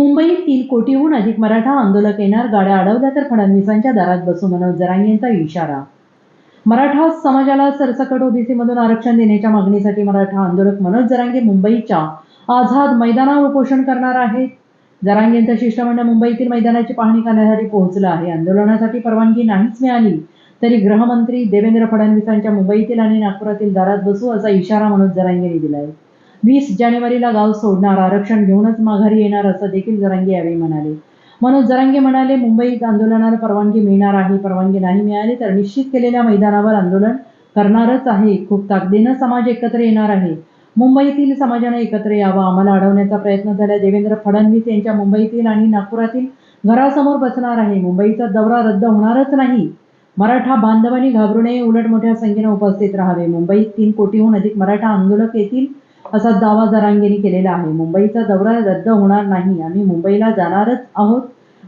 मुंबईतील कोटीहून अधिक मराठा आंदोलक येणार गाड्या अडवल्या तर फडणवीसांच्या दारात बसू मनोज जरांगेंचा इशारा. मराठा समाजाला सरसकट ओबीसीमधून आरक्षण देण्याच्या मागणीसाठी मराठा आंदोलक मनोज जरांगे मुंबईच्या आझाद मैदानावर उपोषण करणार आहेत. जरांगेंचं शिष्टमंडळ मुंबईतील मैदानाची पाहणी करण्यासाठी पोहोचलं आहे. आंदोलनासाठी परवानगी नाहीच मिळाली तरी गृहमंत्री देवेंद्र फडणवीसांच्या मुंबईतील आणि नागपुरातील दारात बसू असा इशारा मनोज जरांगेंनी आहे वीस जानेवारीला गाव सोडणार आरक्षण घेऊनच माघारी येणार असं देखील जरांगे यावेळी म्हणाले. मनोज जरांगे म्हणाले मुंबईत आंदोलनाला परवानगी मिळणार आहे परवानगी नाही मिळाली तर निश्चित केलेल्या मैदानावर आंदोलन करणारच आहे. खूप ताकदीनं समाज एकत्र येणार आहे. मुंबईतील समाजानं एकत्र यावं आम्हाला अडवण्याचा प्रयत्न झाला देवेंद्र फडणवीस यांच्या मुंबईतील आणि नागपुरातील घरासमोर बसणार आहे. मुंबईचा दौरा रद्द होणारच नाही. मराठा बांधवांनी घाबरू नये उलट मोठ्या संख्येनं उपस्थित राहावे. मुंबईत तीन कोटीहून अधिक मराठा आंदोलक येतील असा दावा जरांगेंनी केलेला आहे. मुंबईचा दौरा रद्द होणार नाही. आम्ही मुंबईला जाणारच आहोत.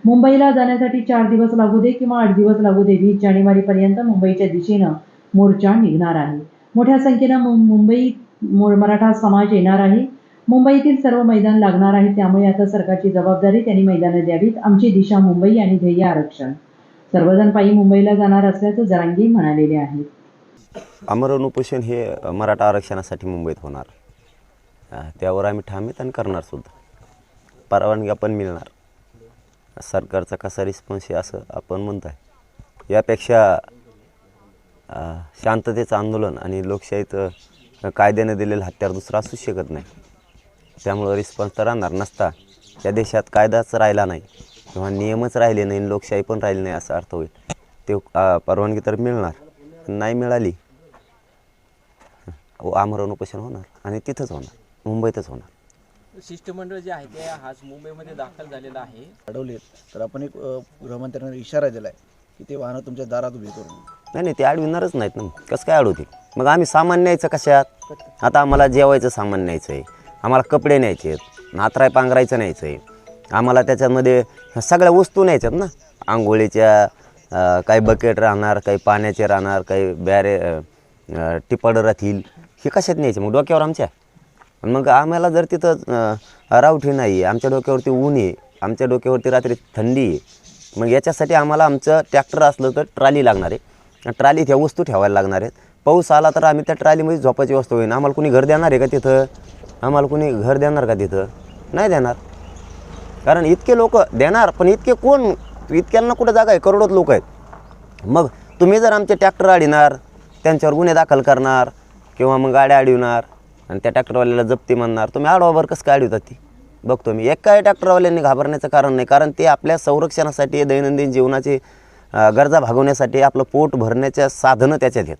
मुंबईला जाण्यासाठी चार दिवस लागू दे किंवा आठ दिवस लागू दे. वीस जानेवारीपर्यंत मुंबईच्या दिशेनं मोर्चा निघणार आहे. मोठ्या संख्येनं मुंबईत मराठा समाज येणार आहे. मुंबईतील सर्व मैदान लागणार आहे. त्यामुळे आता सरकारची जबाबदारी त्यांनी मैदानं द्यावीत. आमची दिशा मुंबई आणि ध्येय आरक्षण. सर्वजण पायी मुंबईला जाणार असल्याचं जरांगी म्हणालेले आहेत. अमरण उपोषण हे मराठा आरक्षणासाठी मुंबईत होणार. त्यावर आम्ही ठामीत आणि करणार सुद्धा. परवानग्या पण मिळणार. सरकारचा कसा रिस्पॉन्स आहे असं आपण म्हणत आहे यापेक्षा शांततेचं आंदोलन आणि लोकशाहीत कायद्याने दिलेलं हत्यार दुसरं असूच शकत नाही. त्यामुळं रिस्पॉन्स तर राहणार नसता. त्या देशात कायदाच राहिला नाही. किंवा नियमच राहिले नाही आणि लोकशाही पण राहिली नाही असा अर्थ होईल. ते परवानगी तर मिळणार. नाही मिळाली आमरण उपोषण होणार आणि तिथंच होणार. मुंबईतच होणार. शिष्टमंडळ जे आहे ते आज मुंबईमध्ये दाखल झालेलं आहे. अडवलेत. तर आपण एक अ, गृहमंत्र्यांना इशारा दिला आहे की ते वाहनं तुमच्या दारात उभी करून नाही नाही ते अडविणारच नाहीत ना. कसं काय अडवतील? मग आम्ही सामान न्यायचं कशात? आता आम्हाला जेवायचं सामान न्यायचं आहे आम्हाला कपडे न्यायचे आहेत. नातराय पांघरायचं न्यायचं आहे आम्हाला त्याच्यामध्ये सगळ्या वस्तू न्यायच्यात ना. आंघोळीच्या अं, काही बकेट राहणार काही पाण्याचे राहणार काही बॅरे अं, टिपाडं राहतील. हे कशात न्यायचे? मग डोक्यावर आमच्या? मग आम्हाला जर तिथं रावठी नाही आहे आमच्या डोक्यावरती ऊन आहे आमच्या डोक्यावरती रात्री थंडी आहे मग याच्यासाठी आम्हाला आमचं ट्रॅक्टर असलं तर ट्राली लागणार आहे. ट्रालीत ह्या वस्तू ठेवायला लागणार आहेत. पाऊस आला तर आम्ही त्या ट्रालीमध्ये झोपायची वस्तू होईन आम्हाला कुणी घर देणार आहे का तिथं? आम्हाला कुणी घर देणार का तिथं? नाही देणार. कारण इतके लोक देणार पण इतके कोण इतक्यांना कुठं जागा आहे? करोडोत लोक आहेत. मग तुम्ही जर आमचे ट्रॅक्टर अडविणार त्यांच्यावर गुन्हे दाखल करणार किंवा मग गाड्या अडविणार आणि त्या ट्रॅक्टरवाल्याला जप्ती म्हणणार तुम्ही आडवावर कसं काय अडवतात ती? बघतो मी. एकाही ट्रॅक्टरवाल्यांनी घाबरण्याचं कारण नाही कारण ते आपल्या संरक्षणासाठी दैनंदिन जीवनाची गरजा भागवण्यासाठी आपलं पोट भरण्याच्या साधनं त्याच्यात आहेत.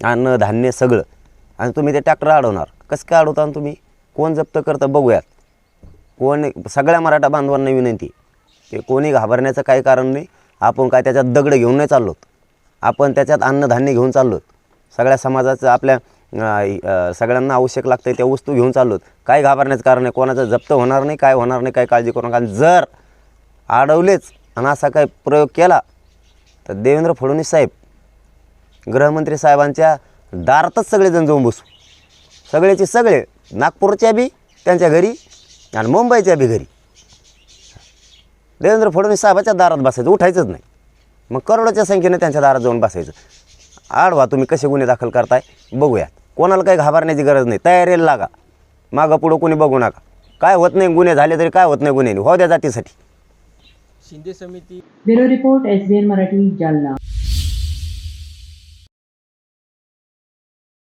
अन्न धान्य सगळं. आणि तुम्ही ते ट्रॅक्टर अडवणार. कसं काय अडवता आणि तुम्ही? कोण जप्त करतं बघूयात. कोण सगळ्या मराठा बांधवांना विनंती की कोणी घाबरण्याचं काही कारण नाही. आपण काय त्याच्यात दगड घेऊन नाही चाललोत. आपण त्याच्यात अन्नधान्य घेऊन चाललोत. सगळ्या समाजाचं आपल्या सगळ्यांना आवश्यक लागतं त्या वस्तू घेऊन चाललोत. काय घाबरण्याचं कारण आहे? कोणाचं जप्त होणार नाही काय होणार नाही काय काळजी करू नका. जर अडवलेच आणि असा काही प्रयोग केला तर देवेंद्र फडणवीस साहेब गृहमंत्री साहेबांच्या दारातच सगळेजण जाऊन बसू. सगळेचे सगळे नागपूरच्या बी त्यांच्या घरी आणि मुंबईच्या बी घरी. देवेंद्र फडणवीस साहेबाच्या दारात बसायचं उठायचंच नाही. मग करोडोच्या संख्येने त्यांच्या दारात जाऊन बसायचं. आडवा तुम्ही कसे गुन्हे दाखल करताय? बघूयात. कोणाला काही घाबरण्याची गरज नाही. तयारीला लागा. मागं पुढं कोणी बघू नका. काय होत नाही गुन्हे झाले तरी काय होत नाही गुन्हे हो द्या जातीसाठी. शिंदे समिती bureau report S B N Marathi Jalna.